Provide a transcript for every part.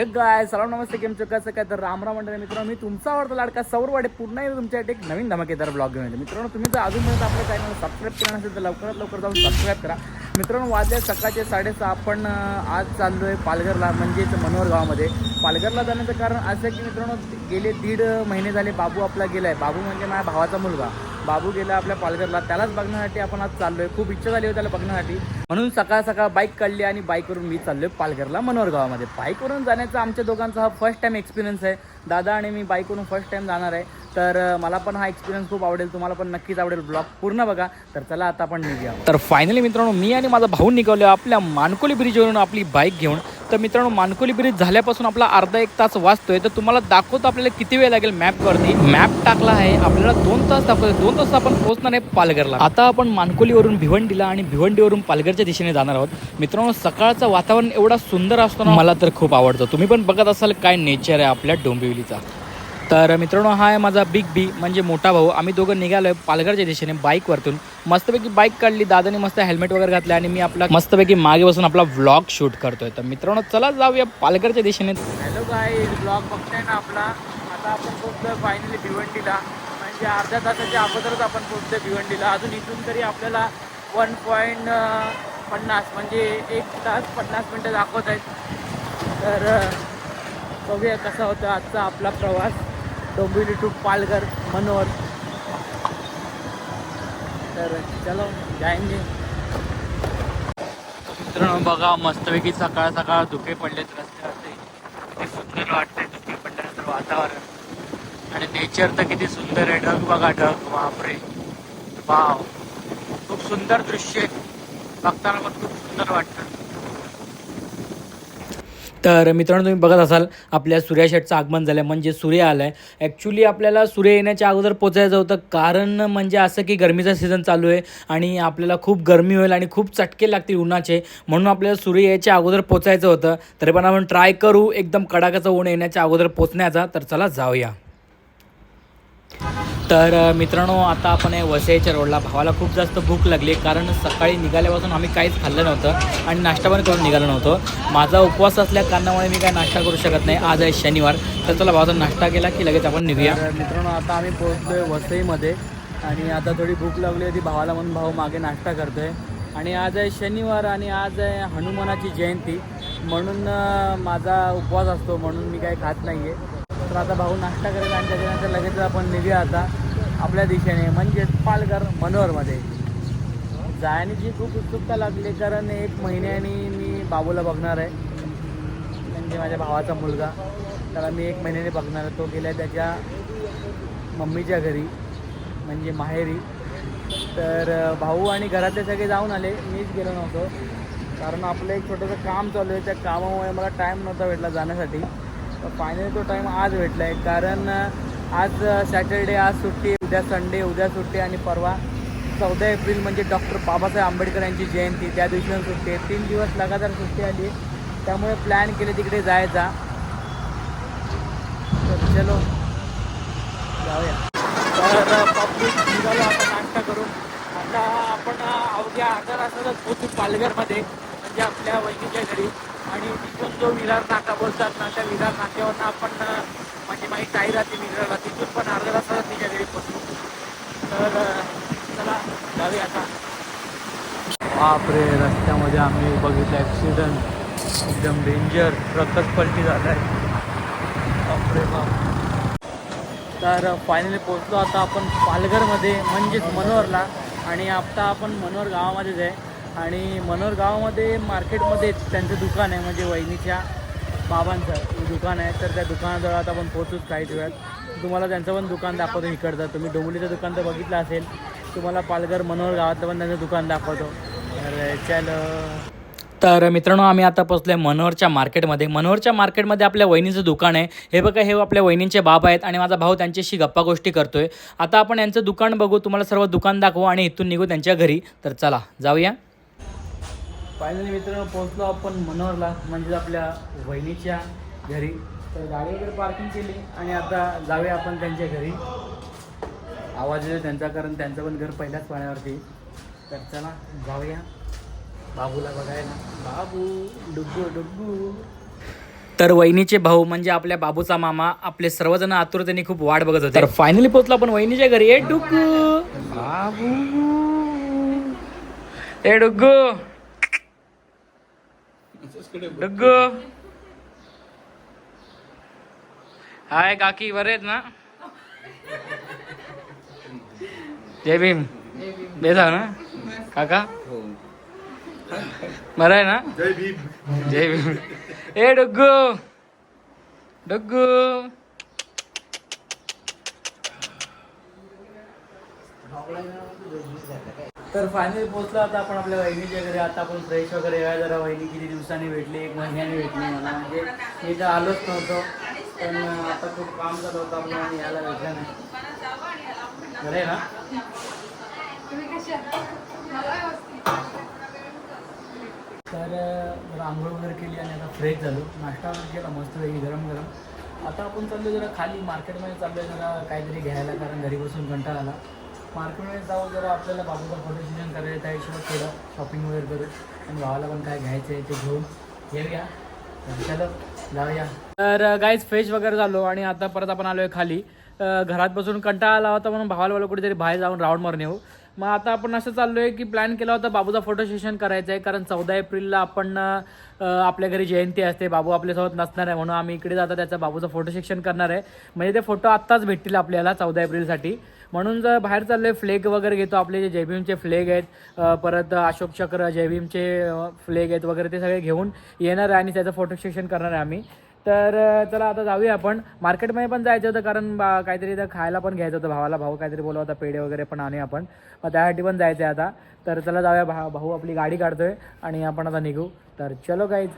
हे गाय सलाम नमस्ते केम कसं काय तर रामराम मंडळ मित्रांनो मी तुमचा आवडता लाडका सौरवाडे. पुन्हा एकदा तुमच्यासाठी एक नवीन धमाकेदार ब्लॉग घेऊन येतो. मित्रांनो तुम्ही जर अजूनपर्यंत आपल्या चॅनल सबस्क्राईब केलं नसेल तर लवकरात लवकर जाऊन सबस्क्राईब करा. मित्रांनो वाजले सकाळचे साडेसहा. आपण आज चाललो आहे पालघरला म्हणजेच मनोहर गावामध्ये. पालघरला जाण्याचं कारण असं आहे की मित्रांनो गेले दीड महिने झाले बाबू आपला गेला आहे बाबू म्हणजे माझ्या भावाचा मुलगा. बाबू गेला आपल्या पालघरला त्यालाच बघण्यासाठी आपण आज चाललोय. खूप इच्छा झाली होती त्याला बघण्यासाठी. म्हणून सकाळ सकाळ बाईक काढली आणि बाईकवरून मी चाललोय पालघरला मनोहर गावामध्ये. बाईकवरून जाण्याचा आमच्या दोघांचा हा फर्स्ट टाइम एक्सपिरियन्स आहे. दादा आणि मी बाईकवरून फर्स्ट टाइम जाणार आहे. तर मला पण हा एक्सपिरियन्स खूप आवडेल. तुम्हाला पण नक्कीच आवडेल ब्लॉग पूर्ण बघा. तर चला आता आपण निघूया. तर फायनली मित्रांनो मी आणि माझा भाऊ निघालो आपल्या मानकोली ब्रिजवरून आपली बाईक घेऊन. तर मित्रांनो मानकोली ब्रिज झाल्यापासून आपला अर्धा एक तास वाचतोय. तर तुम्हाला दाखवतो आपल्याला किती वेळ लागेल मॅपवरती. मॅप टाकला आहे. आपल्याला दोन तास दाखवतोय. दोन तास आपण पोहोचणार आहे पालघरला. आता आपण मानकोलीवरून भिवंडीला आणि भिवंडीवरून पालघरच्या दिशेने जाणार आहोत. मित्रांनो सकाळचं वातावरण एवढा सुंदर असतो ना मला तर खूप आवडतं. तुम्ही पण बघत असाल काय नेचर आहे आपल्या डोंबिवलीचा. तर मित्रांनो हा आहे माझा बिग बी म्हणजे मोठा भाऊ. आम्ही दोघं निघालो आहे पालघरच्या दिशेने बाईकवरतून मस्तपैकी बाईक काढली दादाने मस्त हेल्मेट वगैरे घातलं आणि मी आपला मस्तपैकी मागे बसून आपला व्लॉग शूट करतोय. तर मित्रांनो चला जाऊया पालघरच्या दिशेने. हॅलो काय ब्लॉग बघताय ना आपला? आता आपण पोहोचतोय फायनली भिवंडीला. म्हणजे अर्ध्या तासाच्या अगोदरच आपण पोहोचतोय भिवंडीला. अजून इथून तरी आपल्याला वन पॉईंट पन्नास म्हणजे एक तास पन्नास मिनटं दाखवत आहेत. तर बघूया कसा होता आजचा आपला प्रवास. डोंबिवली टू पालघर मनोहर. तर चलो जायंगे. मित्रांनो बघा मस्तपैकी सकाळ सकाळ धुके पडलेत रस्त्यावरती. किती सुंदर वाटते धुके पडल्यानंतर वातावरण. आणि नेचर तर किती सुंदर आहे ढग बघा ढग बापरे. वाव. खूप सुंदर दृश्य आहे. बघताना पण खूप सुंदर वाटतं. तर मित्रांनो तुम्ही बघत असाल आपल्या सूर्या शेटचं आगमन झालं म्हणजे सूर्य आलं आहे ॲक्च्युली आपल्याला सूर्य येण्याच्या अगोदर पोचायचं होतं. कारण म्हणजे असं की गरमीचा सीझन चालू आहे आणि आपल्याला खूप गरमी होईल आणि खूप चटके लागतील उन्हाचे. म्हणून आपल्याला सूर्य यायच्या अगोदर पोचायचं होतं. तरी पण आपण ट्राय करू एकदम कडाकाचं ऊन येण्याच्या अगोदर पोचण्याचा. तर चला जाऊया. तर मित्रांनो आता आपण आहे वसईच्या रोडला भावाला खूप जास्त भूक लागली कारण सकाळी निघाल्यापासून आम्ही काहीच खाल्लं नव्हतं आणि नाश्ता पण करून निघालो नव्हतो. माझा उपवास असल्या कारणामुळे मी काय नाश्ता करू शकत नाही. आज आहे शनिवार तर चला भावाचा नाश्ता केला की लगेच आपण निघूया. मित्रांनो आता आम्ही पोहोचतोय वसईमध्ये आणि आता थोडी भूक लागली होती भावाला म्हणून भाऊ मागे नाश्ता करतोय. आणि आज आहे शनिवार आणि आज आहे हनुमानाची जयंती म्हणून माझा उपवास असतो म्हणून मी काही खात नाही आहे तर आता भाऊ नाश्ता करेल आणि त्याच्यानंतर लगेच आपण निघूया आता. आपल्या दिशेने म्हणजेच पालघर मनोहरमध्ये. जाण्याची खूप उत्सुकता लागली कारण एक महिन्याने मी बाबूला बघणार आहे. म्हणजे माझ्या भावाचा मुलगा. त्याला मी एक महिन्याने बघणार आहे. तो गेला त्याच्या मम्मीच्या घरी म्हणजे माहेरी. तर भाऊ आणि घरातले सगळे जाऊन आले. मीच गेलो नव्हतो. कारण आपलं एक छोटंसं काम चालू आहे. त्या कामामुळे मला टाईम नव्हता भेटला जाण्यासाठी. तर फायनली तो टाईम आज भेटला आहे कारण आज सॅटर्डे आज सुट्टी उद्या संडे उद्या सुट्टी आणि परवा चौदा एप्रिल म्हणजे डॉक्टर बाबासाहेब आंबेडकर यांची जयंती. त्या दिवशी पण सुट्टी आहे. तीन दिवस लगातार सुट्टी आली त्यामुळे प्लॅन केले तिकडे जायचा तर चलो जाऊया. तर पब्लिक निघालो आपण नाश्ता करून आता आपण अवघ्या अर्धा तासातच पोचू पालघरमध्ये. म्हणजे आपल्या वहिनीच्या घरी. आणि तिथून जो विरार नाका बोलतात ना त्या विरार नाक्यावर आपण माझी म्हणजे माझी ताई राहते विरारला तिथून पण अर्धा तासात तिच्या घरी पोचू तर चला जाऊया आता. बापरे रस्त्यामध्ये आम्ही बघितलं ॲक्सिडंट एकदम डेंजर ट्रकच पलटी झाला आहे बापरे बाप. तर फायनली पोचलो आता आपण पालघरमध्ये म्हणजेच मनोहरला. आणि आता आपण मनोहर गावामध्येच आहे. आणि मनोहर गावामध्ये मार्केटमध्ये त्यांचं दुकान आहे म्हणजे वहिनीच्या बाबांचं दुकान आहे. तर त्या दुकानाजवळ आता आपण पोचूच काही वेळात तुम्हाला त्यांचं पण दुकान दाखवतो इकडचं. तुम्ही डोंबलीचं दुकान तर बघितलं असेल. तुम्हाला पालघर मनोहर गावातलं पण त्यांचं दुकान दाखवतो. तर चलो. तर मित्रांनो आम्ही आता पोचलो आहे मनोहरच्या मार्केटमध्ये. मनोहरच्या मार्केटमध्ये आपल्या वहिनीचं दुकान आहे. हे बघा हे आपल्या वहिनींचे बाब आहेत आणि माझा भाऊ त्यांच्याशी गप्पा गोष्टी करतोय. आता आपण यांचं दुकान बघू. तुम्हाला सर्व दुकान दाखवू आणि इथून निघू त्यांच्या घरी. तर चला जाऊया. फायनली मित्रांनो पोचलो आपण मनोहरला म्हणजे आपल्या वहिनीच्या घरी. तर गाडी वगैरे पार्किंग केली आणि आता जाऊया आपण त्यांच्या घरी. आवाज येतो त्यांचा कारण त्यांचं पण घर पहिल्याच पाण्यावरती तर चला जाऊया. बाबूला बघायला. बाबू डुग्गू डुग्गू. तर वहिनीचे भाऊ म्हणजे आपल्या बाबूचा मामा. आपले सर्वजण आतुरतेने खूप वाट बघत होते. तर फायनली पोहोचलो आपण वहिनीच्या घरी. ए डुग्गू. बाबू. ए डुग्गू. डुग्गू. हाय काकी बरे आहेत ना? जय भीम. बेस ना? काका? बरं आहे ना? जय भीम. जय भीम. ए डुग्गू. डुग्गू. तर फायनली पोहोचलो आता आपण आपल्या वहिनीच्या घरी. आता आपण फ्रेश वगैरे जरा वहिनी किती दिवसांनी भेटली एक महिन्याने भेटली मला म्हणजे मी तर आलोच नव्हतो. पण आता खूप काम झालं होतं आपलं यायला भेटलं नाही. बरं आहे ना? तर जरा आंघोळ वगैरे केली आणि आता फ्रेश झालो. नाश्ता वगैरे केला मस्त वेगळी गरम गरम. आता आपण चाललो जरा खाली. मार्केटमध्ये चाललो जरा काहीतरी घ्यायला कारण घरी बसून कंटाळा आला. मार्केटमध्ये जाऊ जरा आपल्याला बाबूचा फोटो सेशन करायचं त्या हिशोबात थोडं शॉपिंग वगैरे करू आणि भावाला पण काय घ्यायचं आहे ते घेऊन. येऊया तर चलो. जाऊया. तर गाईज फ्रेश वगैरे झालो आणि आता परत आपण आलो आहे खाली घरात बसून कंटाळा आला होता म्हणून भावाला वाला कुठेतरी बाहेर जाऊन राऊंड मारून येऊ मग आता आपण असं चाललो आहे की प्लॅन केला होता बाबूचा फोटो सेशन करायचं आहे. कारण चौदा एप्रिलला आपण आपल्या घरी जयंती असते. बाबू आपल्यासोबत नसणार आहे म्हणून आम्ही इकडे जाता त्याचा बाबूचा फोटो सेशन करणार आहे. म्हणजे ते फोटो आत्ताच भेटतील आपल्याला चौदा एप्रिलसाठी. म्हणून जर बाहेर चाललोय फ्लेग वगैरे घेतो आपले जे जयभीमचे फ्लेग आहेत परत अशोक चक्र जयभीमचे फ्लेग आहेत वगैरे ते सगळे घेऊन येणार आहे आणि त्याचं फोटो सेशन करणार आहे आम्ही. तर चला आता जाऊया आपण. मार्केटमध्ये पण जायचं होतं कारण बा काहीतरी इथं खायला पण घ्यायचं होतं. भावाला भाऊ काहीतरी बोलला होता पेढे वगैरे पण आणि आपण. मग त्यासाठी पण जायचं आहे आता. तर चला जाऊया भा भाऊ आपली गाडी काढतोय आणि आपण आता निघू. तर चलो काही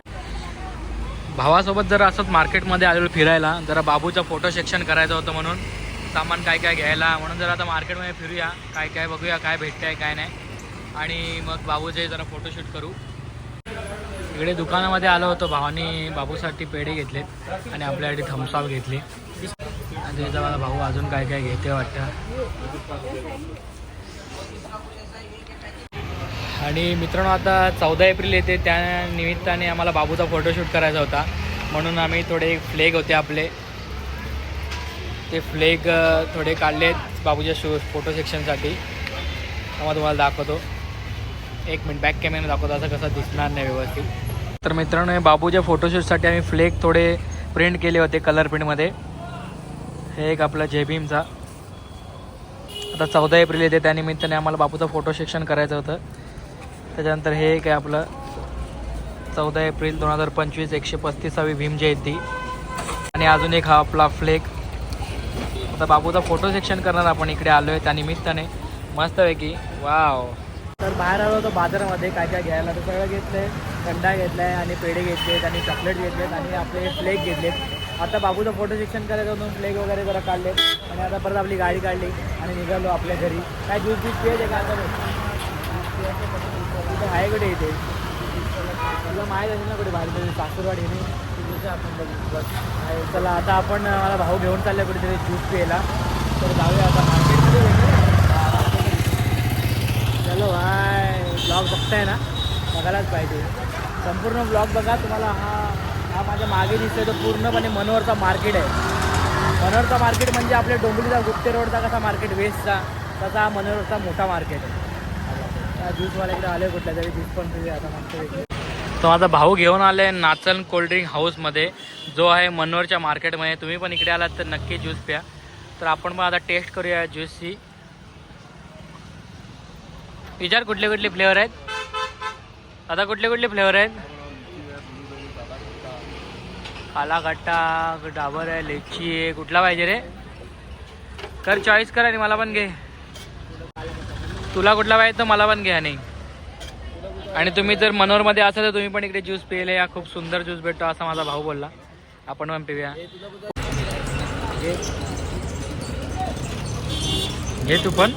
भावासोबत जर असंच मार्केटमध्ये आलेलो फिरायला जरा बाबूचं फोटो सेक्शन करायचं होतं म्हणून. सामान काय काय घ्यायला म्हणून जरा आता मार्केटमध्ये फिरूया काय काय बघूया काय भेटतं आहे काय नाही. आणि मग बाबूचे जरा फोटोशूट करू. इकडे दुकानामध्ये आलो होतो भावानी बाबूसाठी पेढे घेतलेत आणि आपल्यासाठी थम्सअप घेतली. आणि त्याचा मला भाऊ अजून काय काय घेते वाटतं. आणि मित्रांनो आता चौदा एप्रिल येते त्या निमित्ताने आम्हाला बाबूचा फोटोशूट करायचा होता. म्हणून आम्ही थोडे फ्लेग होते आपले. ते फ्लेग थोडे काढले बाबूच्या शू फोटो सेक्शनसाठी तेव्हा तुम्हाला दाखवतो. एक मिनिट बॅक कॅमेरा दाखवतो असं कसं दिसणार नाही व्यवस्थित. तर मित्रांनो हे बाबूच्या फोटोशूटसाठी आम्ही फ्लेग थोडे प्रिंट केले होते कलर प्रिंटमध्ये हे एक आपला जेबीमचा आता चौदा एप्रिल येते त्यानिमित्ताने आम्हाला बाबूचं फोटो सेक्शन करायचं होतं. त्याच्यानंतर हे एक आहे आपलं चौदा एप्रिल दोन हजार पंचवीस एकशे पस्तीसावी भीम जयंती. आणि अजून एक हा आपला फ्लेग आता बाबूचा फोटो सेक्शन करणार आपण. इकडे आलो आहे त्यानिमित्ताने मस्तपैकी. वाव तर बाहेर आलो होतो बाजारामध्ये. काय काय घ्यायला तर सगळं घेतलंय. थंडा घेतलाय आणि पेढे घेतलेत आणि चॉकलेट घेतलेत आणि आपले फ्लेग घेतलेत. आता बाबूचं फोटो सेक्शन करायचं दोन फ्लेग वगैरे जरा काढलेत आणि आता परत आपली गाडी काढली आणि निघालो आपल्या घरी. काय ज्यूस ज्यूस पियायचे का आता आहे कुठे इथे तुला माहीत असेल ना कुठे बाहेर सासूरवाडी आपण बघू चला आता आपण मला भाऊ घेऊन चालले कुठेतरी ज्यूस प्यायला. तर जाऊया आता मार्केटमध्ये चलो हाय. ब्लॉग बघताय ना? बघायलाच पाहिजे. संपूर्ण ब्लॉग बघा तुम्हाला हा हा माझ्या मागे दिसतोय तो पूर्णपणे मनोहरचा मार्केट आहे. मनोहरचा मार्केट म्हणजे आपल्या डोंबिवलीचा गुप्ते रोडचा कसा मार्केट वेस्टचा तसा हा मनोहरचा मोठा मार्केट आहे. ज्यूसवाल्याकडे आले कुठल्या तरी ज्यूस पण पिऊया आता मस्त तो माझा भाऊ घेऊन आले नाचन कोल्ड्रिंक हाऊसमध्ये जो आहे मनोहरच्या मार्केटमध्ये तुम्ही पण इकडे आलात तर नक्की ज्यूस प्या. तर आपण पण आता टेस्ट करूया ज्यूसची विचार कुठले कुठले फ्लेवर आहेत? आता कुठले कुठले फ्लेवर आहेत? काला खट्टा डाबर आहे लिची आहे. कुठला पाहिजे रे? कर चॉईस कर आणि मला पण घे. तुला कुठला पाहिजे तर मला पण घे नाही आणि तुम्ही जर मनोरमध्ये असाल तर तुम्ही पण इकडे ज्यूस पिले या. खूप सुंदर ज्यूस भेटतो असा माझा भाऊ बोलला. आपण पण पिऊया. घे तू पण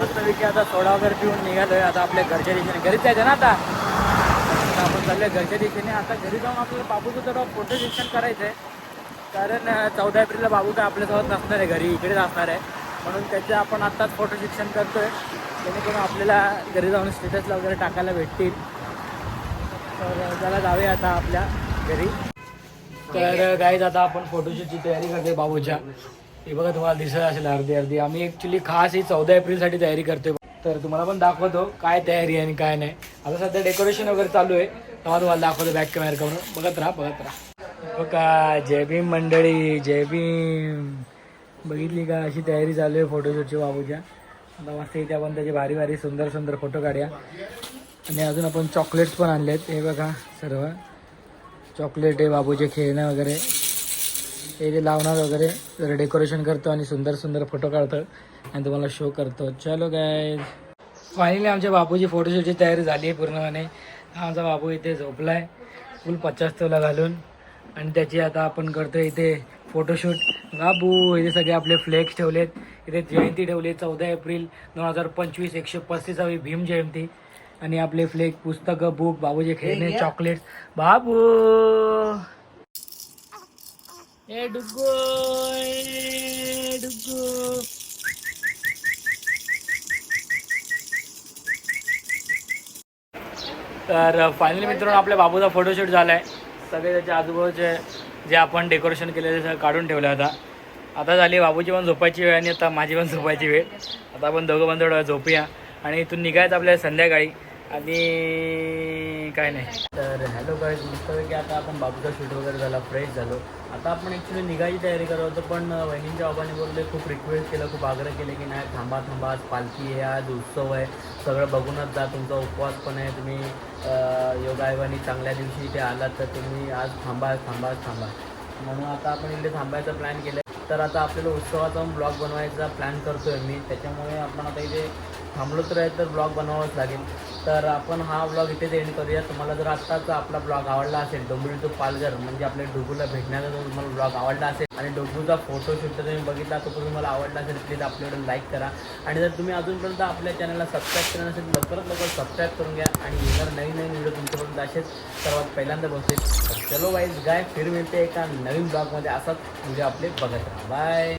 मस्तपैकी आता सोडा वगैरे पिऊन निघालोय. आता आपल्या घरच्या दिशेने. घरीच जायचं ना आता? आपण चाललोय घरच्या दिशेने. आता घरी जाऊन आपल्याला बाबूचं जरा फोटो सेशन करायचं आहे कारण चौदा एप्रिलला बाबू काय आपल्यासोबत नसणार आहे घरी. इकडेच असणार आहे. म्हणून त्याचं आपण आत्ताच फोटो शिक्षण करतोय. जेणेकरून आपल्याला घरी जाऊन स्टेटसला वगैरे टाकायला भेटतील. तर त्याला जाऊया आता आपल्या घरी. तर गाईज आता आपण फोटोशूटची तयारी करतोय बाबूच्या. हे बघा तुम्हाला दिसत असेल अर्धी अर्धी आम्ही ॲक्च्युली खास ही चौदा एप्रिलसाठी तयारी करतोय. तर तुम्हाला पण दाखवतो काय तयारी आणि काय नाही. आता सध्या डेकोरेशन वगैरे चालू आहे. तेव्हा तुम्हाला दाखवतो बॅक कॅमेरा करून बघत राहा बघत राहा. हो बघा जय भीम मंडळी जय भीम. बघितली का? अशी तयारी चालू आहे फोटोशूटची बाबूच्या. आता मस्त इथे आपण त्याचे भारी भारी सुंदर सुंदर फोटो काढूया. आणि अजून आपण चॉकलेट्स पण आणले आहेत हे बघा सर्व. चॉकलेट आहे बाबूचे खेळणं वगैरे. हे जे लावणार वगैरे डेकोरेशन करतो आणि सुंदर सुंदर फोटो काढतो आणि तुम्हाला शो करतो. चलो काय फायनली आमच्या बाबूची फोटोशूटची तयारी झाली आहे पूर्णपणे. आमचा बाबू इथे झोपला आहे फुल पचास तोला घालून. आणि त्याची आता आपण करतो इथे फोटोशूट बाबू इथे सगळे आपले फ्लेक्स ठेवलेत. इथे जयंती ठेवली चौदा एप्रिल दोन हजार पंचवीस एकशे पस्तीसावी भीम जयंती. आणि आपले फ्लेक पुस्तकं बुक बाबूचे खेळणे चॉकलेट्स बाबू हे डुग्गू डुग्गू. तर फायनली मित्रांनो आपल्या बाबूचा फोटोशूट झाला आहे सगळे त्याच्या आजूबाजूचे जे आपण डेकोरेशन केलेले सगळं काढून ठेवलं आता. आता झाली बाबूची पण झोपायची वेळ आणि आता माझी पण झोपायची वेळ. आता आपण दोघं पण थोडं झोपूया. आणि इथून निघायचं आपल्याला संध्याकाळी. आणि काय नाही. तर हॅलो काय की आता आपण बाबूचा शूट वगैरे झाला फ्रेश झालो. आता आपण ॲक्च्युली निघायची तयारी करत होतो पण वहिनींच्या बाबाने बोलले खूप रिक्वेस्ट केलं खूप आग्रह केले की नाही थांबा थांबा आज पालखी आहे आज उत्सव आहे. सगळं बघूनच जा तुमचा उपवास पण आहे तुम्ही अं, योगायोगाने चांगल्या दिवशी इथे आलात तर तुम्ही आज थांबा थांबा थांबा. म्हणून आता आपण इथे थांबायचा प्लॅन केलं तर आता आपल्याला उत्सवाचा ब्लॉग बनवायचा प्लॅन करतोय मी. त्याच्यामुळे आपण आता इथे थांबलो तर आहे तर ब्लॉग बनवावाच लागेल. तर आपण हा ब्लॉग इथेच एंड करूया. तुम्हाला जर आत्ताचा आपला ब्लॉग आवडला असेल डोंबिवली टू पालघर म्हणजे आपल्या डोगूला भेटण्याचा जर तुम्हाला ब्लॉग आवडला असेल आणि डोगूचा फोटोशूट जर तुम्ही बघितला तो तुम्हाला आवडला असेल प्लीज आपल्याकडे लाईक करा. आणि जर तुम्ही अजूनपर्यंत आपल्या चॅनलला सबस्क्राईब केलं नसेल लवकरात लवकर सबस्क्राईब करून घ्या आणि येणार नवीन नवीन व्हिडिओ तुमच्यापर्यंत असेच सर्वात पहिल्यांदा बसेल तर चलो वाईज गाय फिर मिळते एका नवीन ब्लॉगमध्ये असाच म्हणजे आपले बघत राहा. बाय